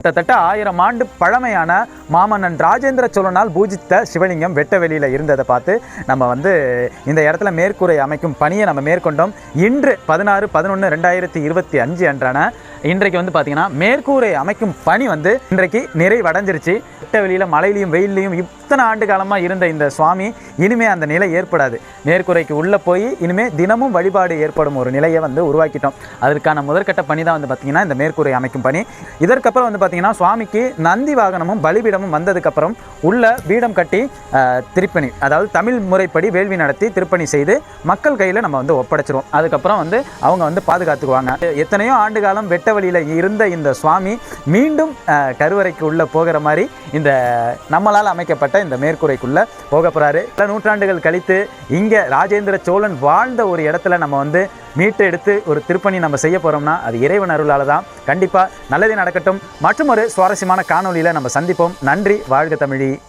கிட்டத்தட்ட ஆயிரம் ஆண்டு பழமையான மாமன்னன் ராஜேந்திர சோழனால் பூஜித்த சிவலிங்கம் வெட்ட வெளியில் இருந்ததை பார்த்து நம்ம வந்து இந்த இடத்துல மேற்கூரை அமைக்கும் பணியை நம்ம மேற்கொண்டோம். இன்று பதினாறு பதினொன்று ரெண்டாயிரத்தி இருபத்தி அஞ்சு அன்றான இன்றைக்கு வந்து பார்த்தீங்கன்னா மேற்கூரை அமைக்கும் பணி வந்து இன்றைக்கு நிறைவடைஞ்சிருச்சு. வெட்ட வெளியில் மழையிலையும் வெயிலையும் இத்தனை ஆண்டு காலமாக இருந்த இந்த சுவாமி இனிமே அந்த நிலை ஏற்படாது. மேற்கூரைக்கு உள்ளே போய் இனிமேல் தினமும் வழிபாடு ஏற்படும் ஒரு நிலையை வந்து உருவாக்கிட்டோம். அதற்கான முதற்கட்ட பணி தான் வந்து பார்த்தீங்கன்னா இந்த மேற்கூரை அமைக்கும் பணி. இதற்கப்புறம் வந்து பார்த்தீங்கன்னா சுவாமிக்கு நந்தி வாகனமும் வந்ததுக்கு வந்ததுக்கப்புறம் உள்ள பீடம் கட்டி திருப்பணி அதாவது தமிழ் முறைப்படி வேள்வி நடத்தி திருப்பணி செய்து மக்கள் கையில் நம்ம வந்து ஒப்படைச்சிருவோம். அதுக்கப்புறம் வந்து அவங்க வந்து பாதுகாத்துக்குவாங்க. எத்தனையோ ஆண்டு காலம் வெட்ட வழியில் இருந்த இந்த சுவாமி மீண்டும் கருவறைக்கு உள்ள போகிற மாதிரி இந்த நம்மளால் அமைக்கப்பட்ட இந்த மேற்கூரைக்குள்ள போக போறாரு. பல நூற்றாண்டுகள் கழித்து இங்கே ராஜேந்திர சோழன் வாழ்ந்த ஒரு இடத்துல நம்ம வந்து மீட்டு எடுத்து ஒரு திருப்பணி நம்ம செய்ய போகிறோம்னா அது இறைவன் அருளால தான் கண்டிப்பாக நல்லதே நடக்கட்டும். மற்றும் ஒரு சுவாரஸ்யமான காணொலியில் நம்ம சந்திப்போம். நன்றி வாழ்க தமிழி.